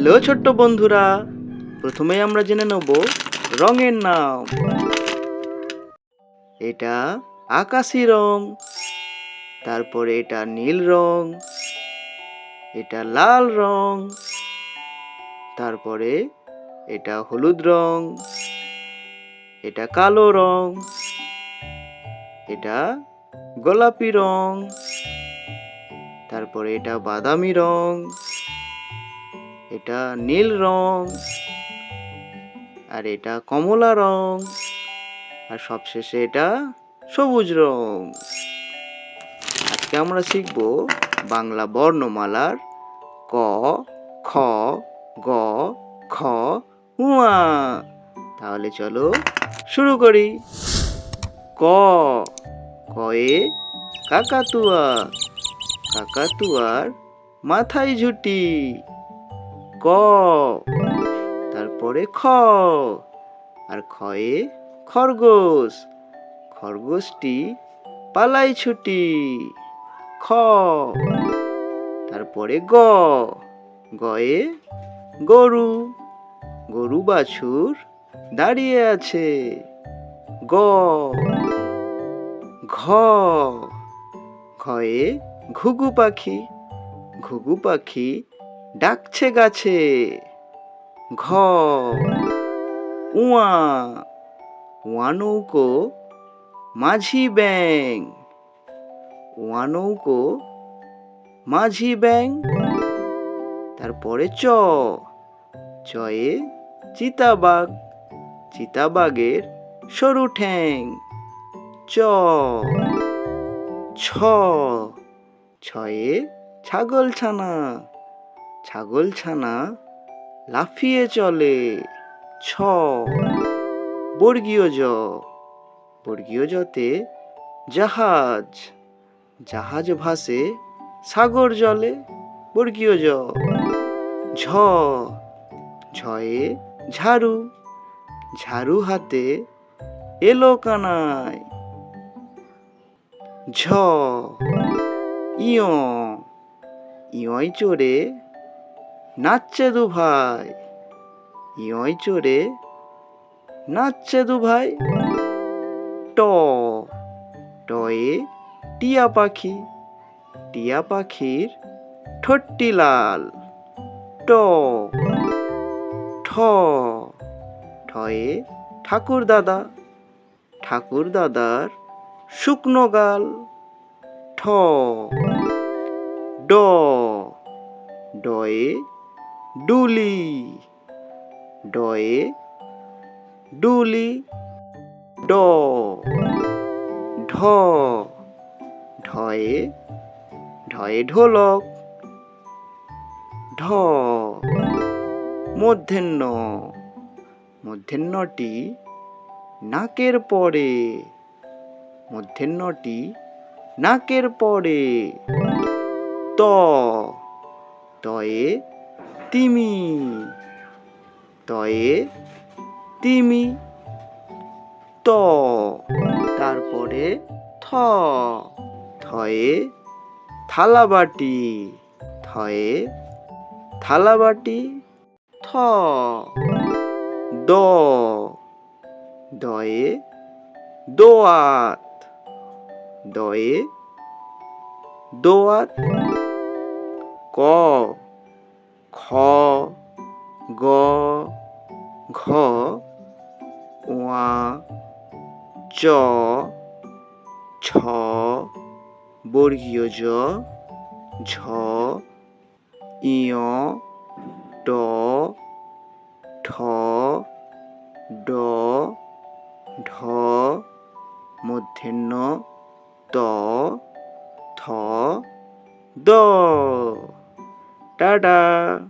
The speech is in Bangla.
হ্যালো ছোট্ট বন্ধুরা, প্রথমে আমরা জেনে নেব রঙের নাম। এটা আকাশি রং, তারপরে এটা নীল রং, এটা লাল রং, তারপরে এটা হলুদ রং, এটা কালো রং, এটা গোলাপি রং, তারপরে এটা বাদামি রং এটা নীল রং, আর এটা কমলা রং, আর সবশেষে এটা সবুজ রং। আজকে আমরা শিখব বাংলা বর্ণমালার ক, খ, গ, খ, উয়া। তাহলে চলো শুরু করি। ক, কয়ে কাকাতুয়া, কাকাতুয়ার মাথায় ঝুটি। ক। তারপরে খ। আর খয়ে খরগোশ। খরগোশটি পালাই ছুটি। খ। তারপরে গ। গয়ে গরু। গরু বাছুর দাঁড়িয়ে আছে। গ। ঘ। ঘয়ে ঘুঘু পাখি। ঘুঘু পাখি ডাকছে গাছে ঘ উয়া উয়া নৌকো, মাঝি ব্যাং উয়া নৌকো, মাঝি ব্যাং তারপরে চ চয়ে চিতাবাঘ, চিতাবাঘের সরু ঠ্যাং, চ, ছ ছয়ে ছাগল ছানা ছাগল ছানা লাফিয়ে চলে, ছ। বর্গীয় জ। বর্গীয় জতে জাহাজ। জাহাজ ভাসে সাগর জলে, বর্গীয় জ। ঝ। ঝয়ে ঝাড়ু। ঝাড়ু হাতে এলো কানায়। ঝ। ইয়। ইয়ই চড়ে নাচছে দু ভাই। ইয়ই চড়ে নাচছে দু ভাই। ট, টয়ে টিয়া পাখি। টিয়া পাখির ঠোঁটটি লাল। ট, ঠ, ঠয়ে ঠাকুর দাদা। ঠাকুর দাদার শুকনো গাল। ঠ, ড, ডয়ে ডুলি, ডয়ে ডুলি, ড, ঢ, ঢয়ে ঢয়ে ঢোলক, ঢ মধ্যাহ্ন মধ্যাহ্নটি নাকের পরে মধ্যাহ্নটি নাকের পরে, ত, তয়ে তিমি। তয়ে তিমি। ত। তারপরে থ। থয়ে থালাবাটি। থয়ে থালাবাটি। থ। দ। দয়ে দোয়াত। দয়ে দোয়াত। ক। গ, ঘ, ওয়া, চ, ছ, বর্গীয় জ, ঝ, ইয়, ট, ঠ, ড, ঢ মধ্যাহ্ন ত, থ, দ। টাটা।